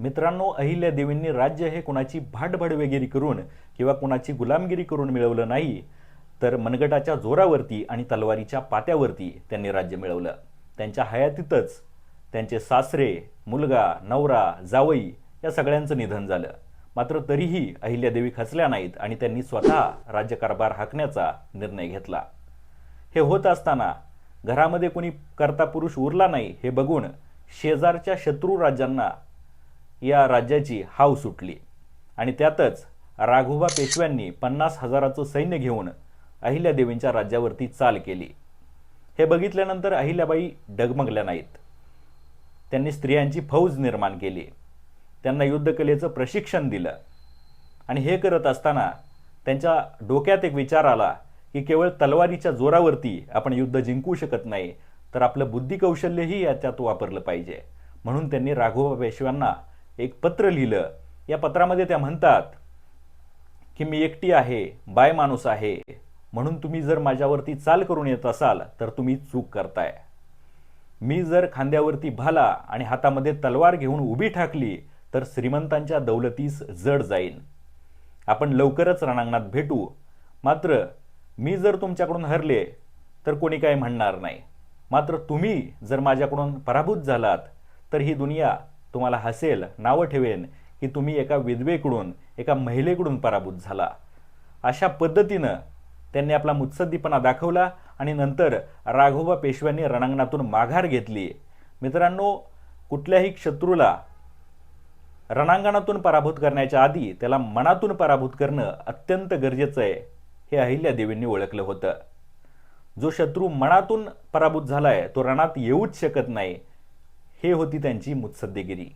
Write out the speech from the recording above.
मित्रांनो अहिल्या देवींनी राज्य हे कुणाची भाटभडवेगिरी करून किंवा कुणाची गुलामगिरी करून मिळवलं नाही तर मनगटाच्या जोरावरती आणि तलवारीच्या पात्यावरती त्यांनी राज्य मिळवलं. त्यांच्या हयातीतच त्यांचे सासरे मुलगा नवरा जावई या सगळ्यांचं निधन झालं. मात्र तरीही अहिल्यादेवी खचल्या नाहीत आणि त्यांनी स्वतः राज्यकारभार हाकण्याचा निर्णय घेतला. हे होत असताना घरामध्ये कोणी करता पुरुष उरला नाही हे बघून शेजारच्या शत्रू राज्यांना या राज्याची हाव सुटली. आणि त्यातच राघोबा पेशव्यांनी पन्नास हजाराचं सैन्य घेऊन अहिल्यादेवींच्या राज्यावरती चाल केली. हे बघितल्यानंतर अहिल्याबाई डगमगल्या नाहीत. त्यांनी स्त्रियांची फौज निर्माण केली. त्यांना युद्धकलेचं प्रशिक्षण दिलं. आणि हे करत असताना त्यांच्या डोक्यात एक विचार आला की केवळ तलवारीच्या जोरावरती आपण युद्ध जिंकू शकत नाही तर आपलं बुद्धिकौशल्यही याच्यात वापरलं पाहिजे. म्हणून त्यांनी राघोबा पेशव्यांना एक पत्र लिहिलं. या पत्रामध्ये त्या म्हणतात की मी एकटी आहे बाय माणूस आहे. म्हणून तुम्ही जर माझ्यावरती चाल करून येत असाल तर तुम्ही चूक करताय. मी जर खांद्यावरती भाला आणि हातामध्ये तलवार घेऊन उभी ठाकली तर श्रीमंतांच्या दौलतीस जड जाईन. आपण लवकरच रणांगणात भेटू. मात्र मी जर तुमच्याकडून हरले तर कोणी काय म्हणणार नाही. मात्र तुम्ही जर माझ्याकडून पराभूत झालात तर ही दुनिया तुम्हाला हसेल नावं ठेवेन की तुम्ही एका विधवेकडून एका महिलेकडून पराभूत झाला. अशा पद्धतीनं त्यांनी आपला मुत्सद्दीपणा दाखवला आणि नंतर राघोबा पेशव्यांनी रणांगणातून माघार घेतली. मित्रांनो कुठल्याही शत्रूला रणांगणातून पराभूत करण्याच्या आधी त्याला मनातून पराभूत करणं अत्यंत गरजेचं आहे हे अहिल्यादेवींनी ओळखलं होतं. जो शत्रू मनातून पराभूत झाला आहे तो रणात येऊच शकत नाही. हे होती त्यांची मुत्सद्देगिरी.